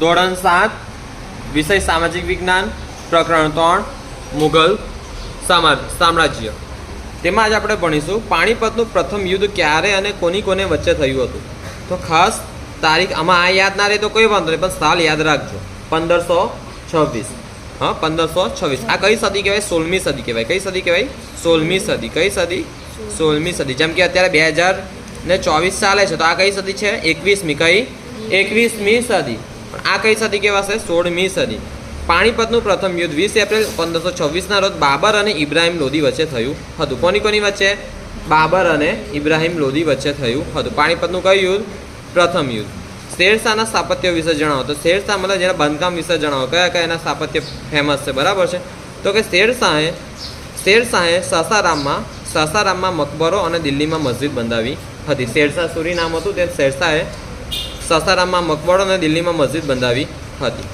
ધોરણ સાત, વિષય સામાજિક વિજ્ઞાન, પ્રકરણ ત્રણ, મુઘલ સામા સામ્રાજ્ય. તેમાં આજે આપણે ભણીશું, પાણીપતનું પ્રથમ યુદ્ધ ક્યારે અને કોની કોને વચ્ચે થયું હતું? તો ખાસ તારીખ આમાં આ યાદ ના રહે તો કોઈ વાંધો નહીં, પણ સાલ યાદ રાખજો. પંદરસો છવ્વીસ. હા, પંદરસો છવ્વીસ. આ કઈ સદી કહેવાય? સોળમી સદી કહેવાય. કઈ સદી કહેવાય? સોળમી સદી. કઈ સદી? સોળમી સદી. જેમ કે અત્યારે બે હજાર ને ચોવીસ ચાલે છે. તો આ કઈ સદી છે? એકવીસમી. કઈ? એકવીસમી સદી. પણ આ કઈ સદી કહેવાશે? સોળમી સદી. પાણીપતનું પ્રથમ યુદ્ધ વીસ એપ્રિલ પંદરસો છવ્વીસના રોજ બાબર અને ઇબ્રાહિમ લોધી વચ્ચે થયું હતું. કોની કોની વચ્ચે? બાબર અને ઇબ્રાહિમ લોધી વચ્ચે થયું હતું. પાણીપતનું કયું યુદ્ધ? પ્રથમ યુદ્ધ. શેરશાહના સ્થાપત્ય વિશે જણાવો. તો શેરશાહ મતલબ જેના બાંધકામ વિશે જણાવો. કયા કયા એના સ્થાપત્ય ફેમસ છે? બરાબર છે? તો કે શેરશાહે શેરશાહે સાસારામમાં સાસારામમાં મકબરો અને દિલ્હીમાં મસ્જિદ બંધાવી હતી. શેરશાહ સુરી નામ હતું? તે શેરશાહે સાસારામમાં મકવાડો અને દિલ્હીમાં મસ્જિદ બંધાવી હતી.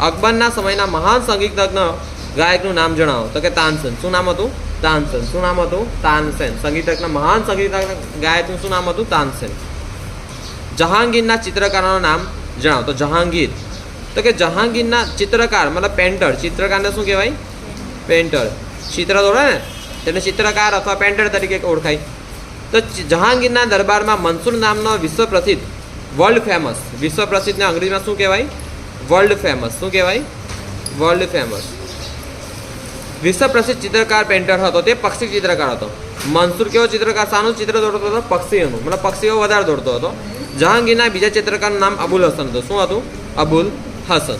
અકબરના સમયના મહાન સંગીતજ્ઞ ગાયકનું નામ જણાવો. તો કે તાનસેન. શું નામ હતું? તાનસેન. શું નામ હતું? તાનસેન. સંગીતજ્ઞ મહાન સંગીતજ્ઞ ગાયકનું શું નામ હતું? તાનસેન. જહાંગીરના ચિત્રકારોનું નામ જણાવો. તો જહાંગીર. તો કે જહાંગીરના ચિત્રકાર, મતલબ પેન્ટર ચિત્રકારને શું કહેવાય? પેન્ટર ચિત્ર દોરે ને. તેને ચિત્રકાર અથવા પેન્ટર તરીકે ઓળખાય. તો જહાંગીરના દરબારમાં મનસુર નામનો વિશ્વ પ્રસિદ્ધ વર્લ્ડ ફેમસ વિશ્વ પ્રસિદ્ધને અંગ્રેજીમાં શું કહેવાય? વર્લ્ડ ફેમસ શું કહેવાય? વર્લ્ડ ફેમસ વિશ્વ પ્રસિદ્ધ ચિત્રકાર પેન્ટર હતો તે, પક્ષી ચિત્રકાર હતો. મનસુર કેવો ચિત્રકાર? શાનું ચિત્ર દોડતો હતો, પક્ષીઓનું. મતલબ પક્ષીઓ વધારે દોડતો હતો. જહાંગીરના બીજા ચિત્રકારનું નામ અબુલ હસન હતું. શું હતું? અબુલ હસન.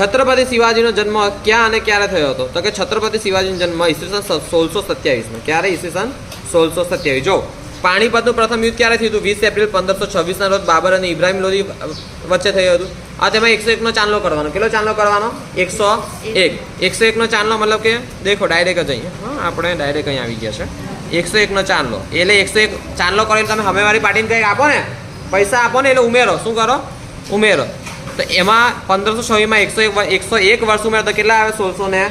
છત્રપતિ શિવાજીનો જન્મ ક્યાં અને ક્યારે થયો હતો? તો કે છત્રપતિ શિવાજીનો જન્મ ઈસવીસન સોળસો સત્યાવીસમાં. ક્યારે? ઈસવીસન સોળસો સત્યાવીસ. જો પાણીપતનું પ્રથમ યુદ્ધ ક્યારે થયું હતું? વીસ એપ્રિલ પંદરસો છવ્વીસના રોજ બાબર અને ઇબ્રાહિમ લોધી વચ્ચે થયું હતું. આ તેમાં એકસો એકનો ચાંદલો કરવાનો. કેટલો ચાંદલો કરવાનો? એકસો એક. એકસો એકનો ચાંદલો મતલબ કે, દેખો ડાયરેક્ટ જ અહીંયા. હા, આપણે ડાયરેક્ટ અહીં આવી ગયા છે. એકસો એકનો ચાંદલો. એટલે એકસો એક ચાંદલો કરીને તમે હમેવાળી પાર્ટીને કંઈક આપો ને? પૈસા આપો ને એટલે ઉમેરો. શું કરો? ઉમેરો. તો એમાં પંદરસો છવ્વીસમાં એકસો એક એકસો એક વર્ષ ઉમેરો તો કેટલા આવે? સોળસો ને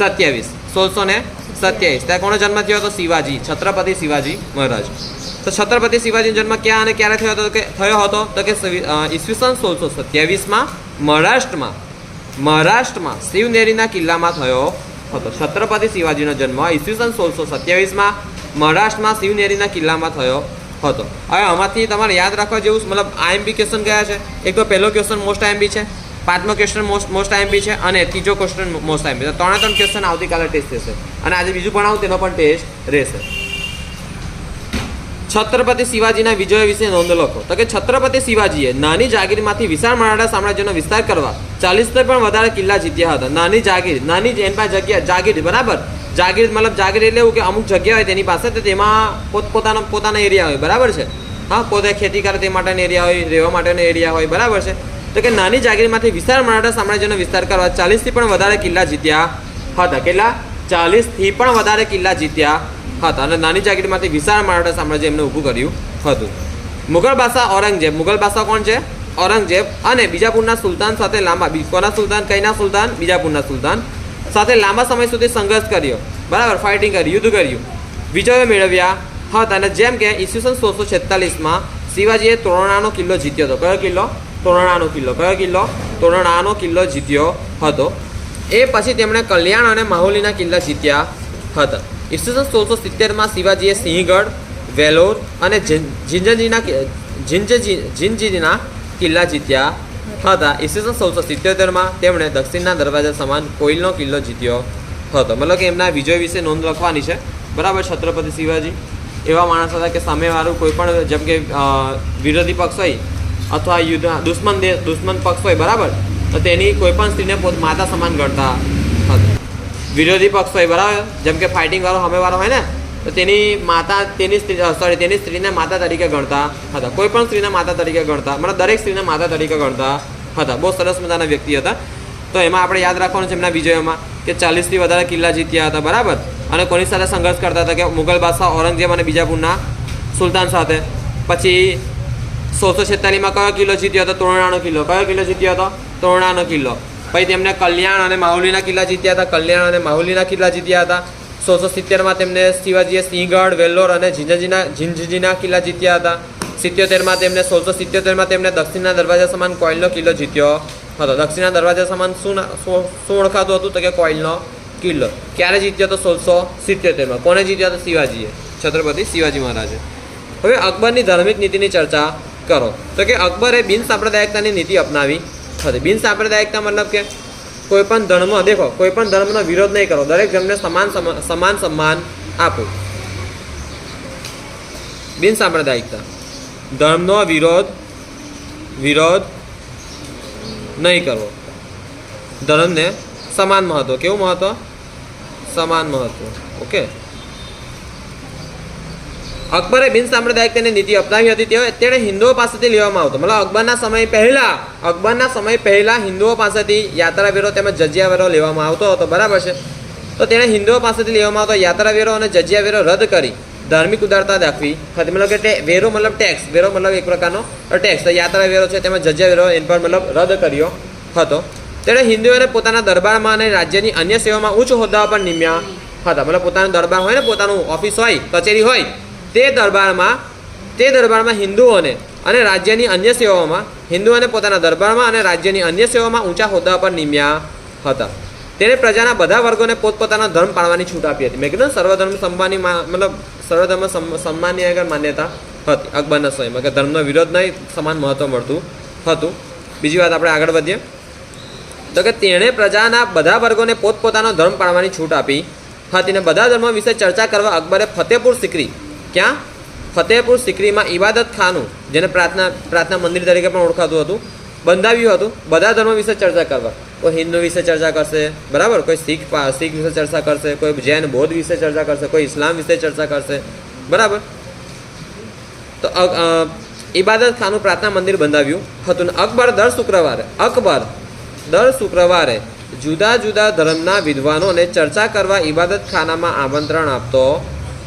સત્યાવીસ. સોળસો ને સત્યાવીસ. ત્યાં કોનો જન્મ થયો હતો? શિવાજી. છત્રપતિ શિવાજી મહારાજ. તો છત્રપતિ શિવાજીનો જન્મ ક્યાં અને ક્યારે થયો હતો? કે, થયો હતો તો કે ઈસવીસન સોળસો સત્યાવીસમાં મહારાષ્ટ્રમાં. મહારાષ્ટ્રમાં શિવનેરીના કિલ્લામાં થયો હતો. છત્રપતિ શિવાજીનો જન્મ ઈસવીસન સોળસો સત્યાવીસમાં મહારાષ્ટ્રમાં શિવનેરીના કિલ્લામાં થયો હતો. હવે આમાંથી તમારે યાદ રાખવા જેવું મતલબ આઈએમબી ક્વેશ્ચન કયા છે. એક તો પહેલો ક્વેશ્ચન મોસ્ટ આઈએમબી છે. પાંચમો ક્વેશ્ચન મોસ્ટ મોસ્ટ આઈએમપી છે અને ત્રીજો ક્વેશ્ચન મોસ્ટ આઈએમપી તો ત્રણે ત્રણ ક્વેશ્ચન આવતીકાલે ટેસ્ટ થશે. અને આજે બીજું ભણાવું તેનો પણ ટેસ્ટ રહેશે. છત્રપતિ શિવાજીના વિજય વિશે નોંધ લખો. તો કે છત્રપતિ શિવાજીએ નાની જાગીરમાંથી વિશાળ મરાઠા સામ્રાજ્યનો વિસ્તાર કરવા ચાલીસથી પણ વધારે કિલ્લા જીત્યા હતા. નાની જાગીર, નાની એન પાસે જગ્યા, જાગીર, બરાબર? જાગીર મતલબ જાગીર એટલે એવું કે અમુક જગ્યા હોય તેની પાસે, તો તેમાં પોત, પોતાનો, પોતાના એરિયા હોય, બરાબર છે? હા, પોતે ખેતી કરે તે માટેનો એરિયા હોય, રહેવા માટેનો એરિયા હોય, બરાબર છે? તો કે નાની જાગીરમાંથી વિશાળ મરાઠા સામ્રાજ્યનો વિસ્તાર કરવા ચાલીસથી પણ વધારે કિલ્લા જીત્યા હતા. કેટલા? ચાલીસથી પણ વધારે કિલ્લા જીત્યા હતા અને નાની જાગીરમાંથી વિશાળ મરાઠા સામ્રાજ્ય એમને ઊભું કર્યું હતું. મુઘલ બાદશાહ ઔરંગઝેબ. મુઘલ બાદશાહ કોણ છે? ઔરંગઝેબ અને બીજાપુરના સુલતાન સાથે લાંબા કોના સુલતાન? કઈના સુલતાન? બીજાપુરના સુલતાન. સાથે લાંબા સમય સુધી સંઘર્ષ કર્યો. બરાબર? ફાઇટિંગ કર્યું, યુદ્ધ કર્યું. વિજયો મેળવ્યા હતા અને જેમ કે ઈસવીસન સોળસો છેતાલીસમાં શિવાજીએ તોરણાનો કિલ્લો જીત્યો હતો. કયો કિલ્લો? તોરણાનો કિલ્લો. કયો કિલ્લો? તોરણાનો કિલ્લો જીત્યો હતો. એ પછી તેમણે કલ્યાણ અને માહોલીના કિલ્લા જીત્યા હતા. ઈસવીસન સોળસો સિત્તેરમાં શિવાજીએ સિંહગઢ, વેલોર અને જિન- જિંજજીના જિંજીના કિલ્લા જીત્યા હતા. ઈસવીસન સોળસો સિત્તેરમાં તેમણે દક્ષિણના દરવાજા સમાન કોઈલનો કિલ્લો જીત્યો હતો. મતલબ કે એમના વિજય વિશે નોંધ લખવાની છે. બરાબર, છત્રપતિ શિવાજી? એવા માણસ હતા કે સામેવાળું કોઈ પણ જેમ કે વિરોધી પક્ષ હોય અથવા યુદ્ધ દુશ્મન દેશ દુશ્મન પક્ષ હોય, બરાબર? તો તેની કોઈ પણ સ્ત્રીને પોત માતા સમાન ગણતા હતા. વિરોધી પક્ષ હોય, બરાબર? જેમ કે ફાઇટિંગ વાળો સામેવાળો હોય ને, તો તેની માતા તેની સ્ત્રી સોરી તેની સ્ત્રીને માતા તરીકે ગણતા હતા. કોઈ પણ સ્ત્રીને માતા તરીકે ગણતા મતલબ દરેક સ્ત્રીને માતા તરીકે ગણતા હતા. બહુ સરસ મજાના વ્યક્તિ હતા. તો એમાં આપણે યાદ રાખવાનું છે એમના વિજયોમાં કે ચાલીસથી વધારે કિલ્લા જીત્યા હતા, બરાબર? અને કોની સાથે સંઘર્ષ કરતા હતા કે મુગલ બાદશાહ ઔરંગઝેબ અને બીજાપુરના સુલતાન સાથે. પછી સોળસો છેતાલીસમાં કયો કિલ્લો જીત્યો હતો? તોરણાનો કિલ્લો કયો કિલ્લો જીત્યો હતો? તોરણાનો કિલ્લો પછી તેમને કલ્યાણ અને માહુલીના કિલ્લા જીત્યા હતા. કલ્યાણ અને માહુલીના કિલ્લા જીત્યા હતા. સોળસો સિત્તેરમાં તેમને શિવાજીએ સિંહગઢ, વેલ્લોર અને ઝીંઝજીના ઝીંઝજીના કિલ્લા જીત્યા હતા. સિત્યોતેરમાં તેમને સોળસો સિત્યોતેરમાં તેમને દક્ષિણના દરવાજા સમાન કોઇલનો કિલ્લો જીત્યો હતો. દક્ષિણના દરવાજા સમાન શું શું ઓળખાતું હતું તો કે કોઇલનો કિલ્લો. ક્યારે જીત્યો તો સોળસો સિત્યોતેરમાં? કોને જીત્યો હતો શિવાજીએ? છત્રપતિ શિવાજી મહારાજે. હવે અકબરની ધાર્મિક નીતિની ચર્ચા કરો. તો કે અકબરે બિન સાંપ્રદાયિકતાની નીતિ અપનાવી. હતી બિન સાંપ્રદાયિકતા મતલબ કે કોઈ પણ ધર્મ, દેખો, કોઈ પણ ધર્મનો વિરોધ નહીં કરો. દરેક ધર્મને સમાન સમ- સમાન સન્માન આપો. બિન સાંપ્રદાયિકતા. ધર્મનો વિરોધ વિરોધ નહીં કરવો. ધર્મને સમાન મહત્વ. કેવું મહત્વ? સમાન મહત્વ. ઓકે? અકબરે બિન સાંપ્રદાયિકતાની નીતિ અપનાવી હતી. તેઓ તેણે હિન્દુઓ પાસેથી લેવામાં આવતો. મતલબ અકબરના સમય પહેલા, અકબરના સમય પહેલા હિન્દુઓ પાસેથી યાત્રાવેરો તેમજ જજિયાવેરો લેવામાં આવતો હતો. બરાબર છે? તો તેણે હિન્દુઓ પાસેથી લેવામાં આવતો યાત્રાવેરો અને જજિયાવેરો રદ કરી. ધાર્મિક ઉદારતા દાખવી. હતી મતલબ કે વેરો મતલબ ટેક્સ વેરો મતલબ એક પ્રકારનો ટેક્સ તો યાત્રાવેરો છે તેમજ જજિયાવેરો એન પર મતલબ રદ કર્યો હતો. તેણે હિન્દુઓને પોતાના દરબારમાં અને રાજ્યની અન્ય સેવામાં ઉચ્ચ હોદ્દાઓ પર નિમ્યા હતા. મતલબ પોતાનો દરબાર હોય ને, પોતાનું ઓફિસ હોય, કચેરી હોય તે દરબારમાં તે દરબારમાં હિન્દુઓને અને રાજ્યની અન્ય સેવાઓમાં, હિન્દુઓને પોતાના દરબારમાં અને રાજ્યની અન્ય સેવાઓમાં ઊંચા હોદ્દા પર નિમ્યા હતા. તેણે પ્રજાના બધા વર્ગોને પોતપોતાનો ધર્મ પાળવાની છૂટ આપી હતી. મેં કીધું સર્વધર્મ સન્માનની મતલબ સર્વધર્મ સન્માનની આગળ માન્યતા હતી. અકબરના સમયમાં કે ધર્મનો વિરોધ નહીં, સમાન મહત્વ મળતું હતું. બીજી વાત આપણે આગળ વધીએ. તો કે તેણે પ્રજાના બધા વર્ગોને પોતપોતાનો ધર્મ પાળવાની છૂટ આપી હતી ને બધા ધર્મો વિશે ચર્ચા કરવા અકબરે ફતેપુર સિકરી ક્યાં? ફતેહપુર સિકરીમાં ઇબાદત ખાનું, જેને પ્રાર્થના પ્રાર્થના મંદિર તરીકે પણ ઓળખાતું હતું, બંધાવ્યું હતું. બધા ધર્મો વિશે ચર્ચા કરવા. કોઈ હિન્દુ વિશે ચર્ચા કરશે, બરાબર? કોઈ શીખ શીખ વિશે ચર્ચા કરશે, કોઈ જૈન, બૌદ્ધ વિશે ચર્ચા કરશે, કોઈ ઇસ્લામ વિશે ચર્ચા કરશે, બરાબર? તો ઇબાદત ખાનું પ્રાર્થના મંદિર બંધાવ્યું હતું ને અકબર દર શુક્રવારે, અકબર દર શુક્રવારે જુદા જુદા ધર્મના વિદ્વાનોને ચર્ચા કરવા ઇબાદત ખાનામાં આમંત્રણ આપતો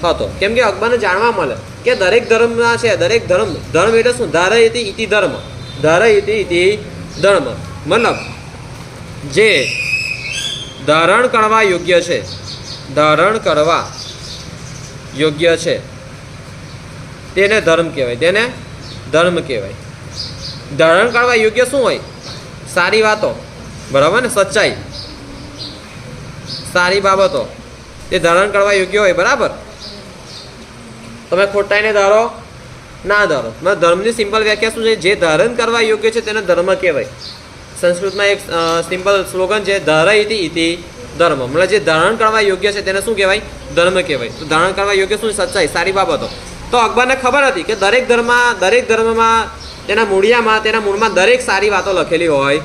હતો કેમ કે અકબરને જાણવા મળે કે દરેક ધર્મના છે, દરેક ધર્મ ધર્મ એટલે શું? ધાર ઇતિ ઇતિ ધર્મ. ધાર ઇતિ ઇતિ ધર્મ. મતલબ, જે ધારણ કરવા યોગ્ય છે, ધારણ કરવા યોગ્ય છે, તેને ધર્મ કહેવાય. તેને ધર્મ કહેવાય. ધારણ કરવા યોગ્ય શું હોય? સારી વાતો. બરાબર ને? સચ્ચાઈ. સારી બાબતો. તે ધારણ કરવા યોગ્ય હોય, બરાબર? તમે ખોટાઈને ધારો, ના ધારો. મેં ધર્મની સિમ્પલ વ્યાખ્યા શું છે? જે ધારણ કરવા યોગ્ય છે તેને ધર્મ કહેવાય. સંસ્કૃતમાં એક સિમ્પલ સ્લોગન છે ધાર ઇતિ ઇતિ ધર્મ. મતલબ જે ધારણ કરવા યોગ્ય છે તેને શું કહેવાય? ધર્મ કહેવાય. તો ધારણ કરવા યોગ્ય શું સચ્ચાઈ. સારી બાબતો. તો અકબરને ખબર હતી કે દરેક ધર્મ દરેક ધર્મમાં, તેના મૂળિયામાં, તેના મૂળમાં દરેક સારી વાતો લખેલી હોય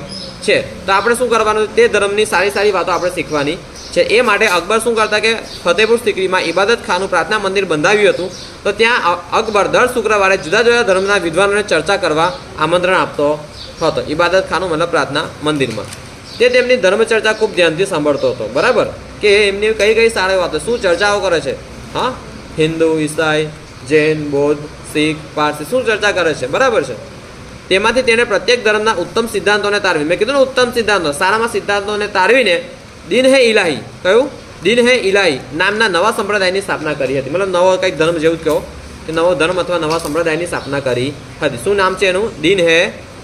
છે. તો આપણે શું કરવાનું? તે ધર્મની સારી સારી વાતો આપણે શીખવાની છે, એ માટે અકબર શું કરતા કે ફતેહપુર સિકરીમાં ઇબાદત ખાનું પ્રાર્થના મંદિર બંધાવ્યું હતું. તો ત્યાં અકબર દર શુક્રવારે જુદા જુદા ધર્મના વિદ્વાનોને ચર્ચા કરવા આમંત્રણ આપતો હતો. ઇબાદત ખાનું મતલબ પ્રાર્થના મંદિરમાં. તે તેમની ધર્મ ચર્ચા ખૂબ ધ્યાનથી સાંભળતો હતો. બરાબર? કે એમની કઈ કઈ સારી વાતો શું ચર્ચાઓ કરે છે? હા? હિન્દુ, ઈસાઈ, જૈન, બૌદ્ધ, શીખ, પારસી શું ચર્ચા કરે છે? બરાબર છે? તેમાંથી તેણે પ્રત્યેક ધર્મના ઉત્તમ સિદ્ધાંતોને તારવી મેં કીધું ને ઉત્તમ સિદ્ધાંતો સારામાં સિદ્ધાંતોને તારવીને દિન હે ઇલાહી કયું દિન હે ઇલાહી નામના નવા સંપ્રદાયની સ્થાપના કરી હતી. મતલબ નવો કંઈક ધર્મ જેવું જ કહો કે નવો ધર્મ અથવા નવા સંપ્રદાયની સ્થાપના કરી હતી. શું નામ છે એનું? દિન હે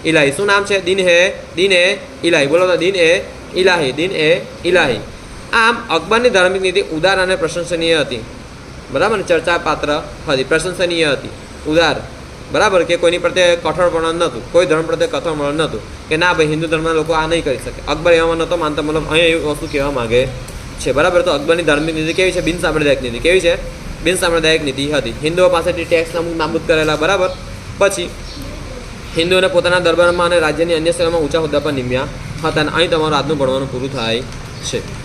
ઇલાહી શું નામ છે? દિન હે, દિન એ ઇલાહી બોલો તો દિન એ ઇલાહી દિન એ ઇલાહી આમ અકબરની ધાર્મિક નીતિ ઉદાર અને પ્રશંસનીય હતી. બરાબર ચર્ચા પાત્ર હતી, પ્રશંસનીય હતી. ઉદાર. બરાબર કે કોઈની પ્રત્યે કઠોરપણ નહોતું, કોઈ ધર્મ પ્રત્યે કઠોરપણ નહોતું કે ના ભાઈ, હિન્દુ ધર્મના લોકો આ નહીં કરી શકે. અકબર એવામાં નહોતો માનતો, મતલબ અહીંયા એવી વસ્તુ કહેવા માંગે છે. બરાબર? તો અકબરની ધાર્મિક નીતિ કેવી છે? બિન સાંપ્રદાયિક નીતિ. કેવી છે? બિન સાંપ્રદાયિક નીતિ હતી. હિન્દુઓ પાસેથી ટેક્સ અમુક નાબૂદ કરેલા, બરાબર? પછી હિન્દુઓને પોતાના દરબારમાં અને રાજ્યની અન્ય સેવામાં ઊંચા હોદ્દા પર નિમ્યા હતા અને અહીં તમારું આજનું ભણવાનું પૂરું થાય છે.